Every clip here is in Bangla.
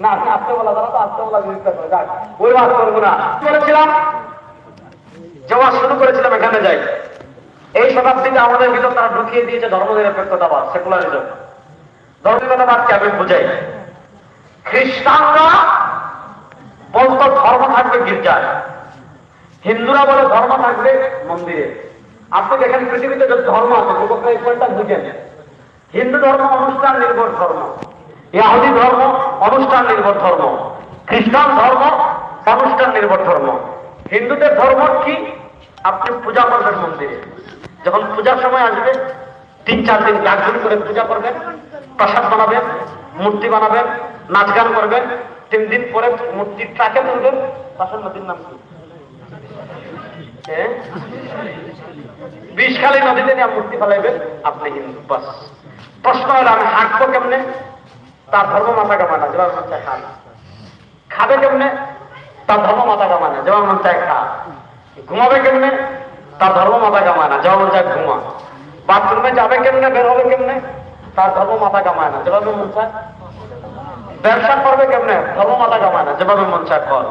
না আজকে বলা যারা তো আজকে বলা জিনিসটা করে যাক ওই ওয়াজ করব না। বলেছিলাম? যে ওয়াজ শুরু করেছিলাম এখানে যাই। এই শতাব্দীতে আমাদের ভিতর তারা ঢুকিয়ে দিয়েছে ধর্মনিরপেক্ষতাবাদ, সেকুলারিজম। ধর্মনিরপেক্ষতাবাদকে আমি বুঝাই? খ্রিস্টানরা বলতো ধর্ম থাকবে গির্জায়। হিন্দুরা বলে ধর্ম থাকবে মন্দিরে। আপনি দেখেন পৃথিবীতে ধর্ম আছে, যুবকরা এই পয়েন্টটা বুঝেন। হিন্দু ধর্ম অনুষ্ঠান নির্ভর ধর্ম। ইহুদি ধর্ম, অনুষ্ঠান নির্ভর ধর্ম। খ্রিস্টান ধর্ম, অনুষ্ঠান নির্ভর ধর্ম। হিন্দুদের ধর্ম কি? আপনি পূজা করবেন মন্দিরে। যখন পূজার সময় আসবে, তিন চার দিন জাগরণ করে পূজা করবেন, প্রসাদ বানাবেন, মূর্তি বানাবেন, নাচ গান করবেন, তিন দিন পরে মূর্তি ট্রাকে তুলবেন। পাশের নদীর নাম কি? হ্যাঁ? বিষখালী নদীতে নিয়ে মূর্তি ফেলাইবেন, আপনি হিন্দু, বাস। প্রশ্ন হলো, আমি হাঁটবো কেমনে? তার ধর্ম মাথা কামায় না যেভাবে মন চায় খা খাবে কেমনে? তার ধর্ম মাথা কামায় না যেভাবে মন চায় খা ঘুমাবে কেমনে? তার ধর্ম মাথা কামায় না যেভাবে মন চায় ঘুমা। বাথরুমে যাবে কেমনে? বের হবে কেমনে? তার ধর্ম মাথা কামায় না যেভাবে মন চায়। ব্যবসা করবে কেমনে? ধর্ম মাথা কামায় না যেভাবে মন চায় কর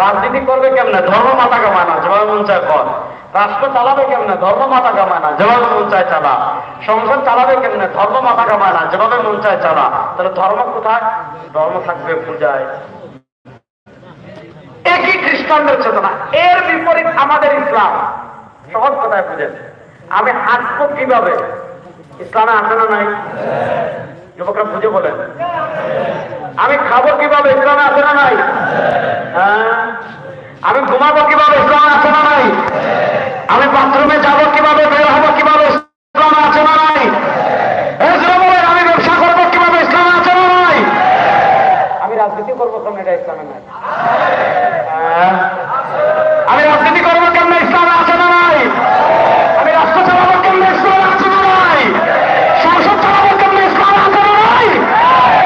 রাজনীতি করবে কেমনে? ধর্ম মাথা কামায় না, যেভাবে মন চায় কর। রাষ্ট্র চালাবে কেমনে? ধর্ম মাথা কামায় না, যেভাবে মন চায় চালা। সংসদ চালাবে কেমনে? ধর্ম মাথা কামায় না, যেভাবে মন চায় চালা। তাহলে ধর্ম কোথায়? ধর্ম থাকবে পূজায়। একই খ্রিস্টানদের চেতনা, এর বিপরীত আমাদের ইসলাম। সহজ কথায় বুঝেন। আমি হাঁটবো কীভাবে? ইসলামে আছে না নাই? যুবকরা বুঝে বলেন। আমি খাব কীভাবে? ইসলামে আছে না নাই? হ্যাঁ? আমি ঘুমাবো কীভাবে? আছে না নাই? আমি বাথরুমে যাব কীভাবে? বের হব কীভাবে ইসলামে আছে না নাই এই যে বলেন, আমি ব্যবসা করব কীভাবে ইসলামে আছে না নাই আমি রাজনীতি করব কেন এটা ইসলামে নাই হ্যাঁ? আমি রাজনীতি করব কেমন ইসলামে আছে না নাই আমি রাষ্ট্র চালাবো কেমন ইসলামে আছে না নাই সংসদ চালাবো কেমন ইসলামে আছে না নাই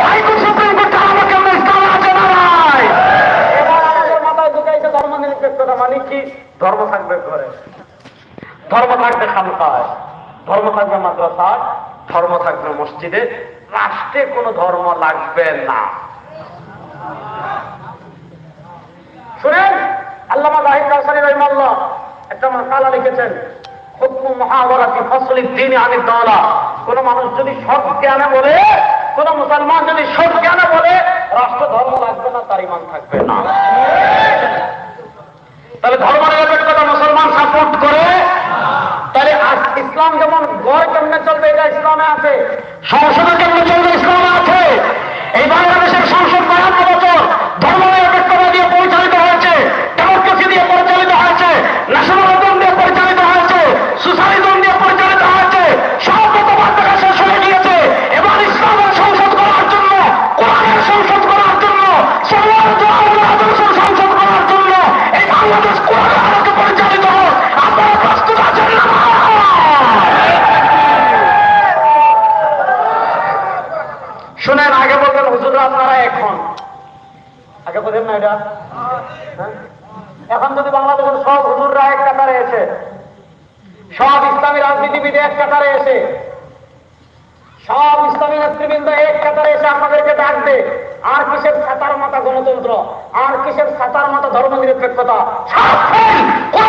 হাইকোর্ট সুপ্রিম কোর্ট চালাবো কেমন ইসলামে আছে না নাই এবার আমাদের মাথায় ঢুকাইছে ধর্ম নিরপেক্ষতা মানে কি ধর্ম থাকবে ঘরে। ধর্ম থাকবে খানকায়। ধর্ম থাকবে মাদ্রাসায়, ধর্ম থাকবে মসজিদে। রাষ্ট্রে কোনো ধর্ম লাগবে না। শুনেন, আল্লামা জাহিদ কাউসারি রহিমাল্লাহ একটা মাকালা লিখেছেন, হুকমু মুহাওয়ারাতি ফসলি দ্বীন আনি দাওলা। কোন মানুষ যদি সৎ জ্ঞানে বলে, কোন মুসলমান যদি সৎ জ্ঞানে বলে, রাষ্ট্র ধর্ম লাগবে না, তার ইমান থাকবে না। তাহলে ধর্ম নিরপেক্ষতা মুসলমান সাপোর্ট করে? তাহলে ইসলাম যেমন গড় কেমনে চলবে, এটা ইসলামে আছে। সংশোধন কেমনে চলবে? হুজুর এখন আগে বলেন না এটা হ্যাঁ? এখন যদি সব হুজুররা এক কাতারে এসে, সব ইসলামী রাজনীতিবিদ এক কাতারে এসে, সব ইসলামী নেতৃবৃন্দ এক কাতারে এসে আমাদেরকে ডাকবে, আর কিসের ছাতার মাথা গণতন্ত্র, আর কিসের মাথা ধর্ম নিরপেক্ষতা তো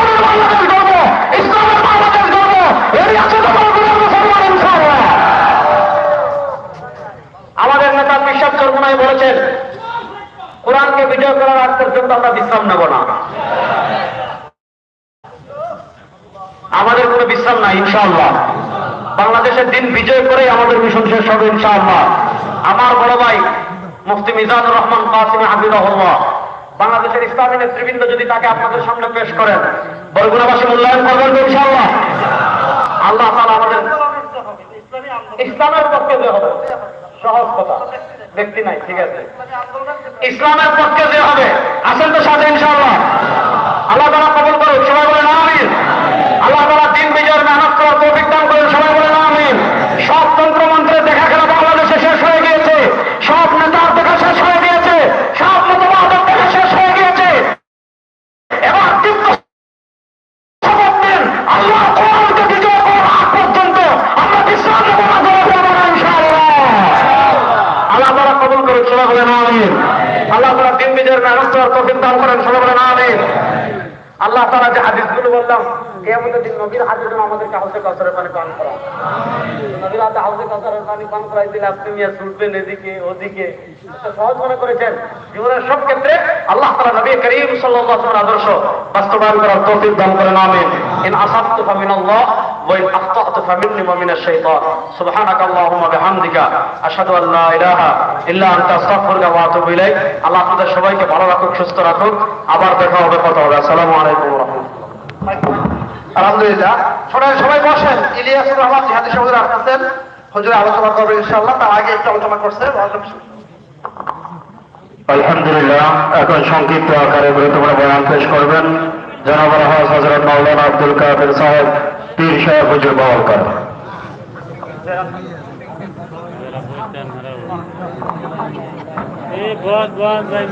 বাংলাদেশের মুসলমান ইনশাআল্লাহ আমাদের নেতা বিশ্বাস চর্মনাই বলেছেন, কোরআনকে বিজয় করার আগ পর্যন্ত আমরা বিশ্রাম নেব না। আমাদের কোনো বিশ্রাম নাই, ইনশাআল্লাহ। বাংলাদেশের দিন বিজয় করেই আমাদের মিশন শেষ হবে, ইনশাআল্লাহ। আমার বড় ভাই, মুফতি মিজানুর রহমান কাসিম হাবিবুল্লাহ বাংলাদেশের ইসলামী নেতৃবৃন্দ যদি তাকে আপনাদের সামনে পেশ করেন, বরগুনাবাসী মূল্যায়ন করবেন ইনশাআল্লাহ। আল্লাহ তাআলা আমাদের ইসলামের পক্ষে হবে, সহজ কথা। ব্যক্তি নাই ঠিক আছে। ইসলামের পক্ষে যে হবে আসেন তো সাথে ইনশাআল্লাহ আল্লাহ তারা কবল করুন সবাই বলেন আমিন আল্লাহ তারা দিন বিজয়ের মেহনত করার তৌফিক দান করেন সবাই বলেন আমিন সব তন্ত্রমন্ত্রের দেখা খেলা বাংলাদেশে শেষ হয়ে গিয়েছে সব নেতার দেখা শেষ হয়ে গিয়েছে সব মতবাদের দেখা শেষ হয়ে গিয়েছে এবার তীব্র শপথ নিন, আল্লাহ কোরআনকে বিজয় করার আগ পর্যন্ত আমরা বিশ্রাম নেব না, দৌড় দেব না, ইনশাআল্লাহ। আল্লাহ তারা দিন করেন আল্লাহ তালা যে হাদিসগুলো বললাম কেমন দিন নবীর হাদিস আমাদেরকে হাউসে পানি পান করা নবীর হাতে হাউসে পানি পান করাই দিলে আপনি এদিকে, ওদিকে। সহজ মনে করেছেন, জীবনের সব ক্ষেত্রে আল্লাহ নবী করিম ওয়াসাল্লাম আদর্শ বাস্তবায়ন করার তৌফিক দান করেন, আমিন। ইন আল্লাহ আতুবু ইলাইক। আল্লাহ আপনাদের সবাইকে ভালো রাখুক সুস্থ রাখুক। আবার দেখা হবে কথা হবে। আসসালামু আলাইকুম ওয়া আলহামদুলিল্লাহ। সবাই সবাই বসেন। ইলিয়াসুর রহমান জিহাদি সহোদর আসতেছেন। হুজুর আলোচনা করবে ইনশাআল্লাহ। তার আগে একটু আলোচনা করছে। আলহামদুলিল্লাহ এখন সংক্ষিপ্ত আকারে গুরুত্বপূর্ণ বয়ান পেশ করবেন। জনাব হজরত মাওলানা আব্দুল কাদের সাহেব। পীর সাহেব হুজুর বাওয়ালকার ए बहुत बहुत भाई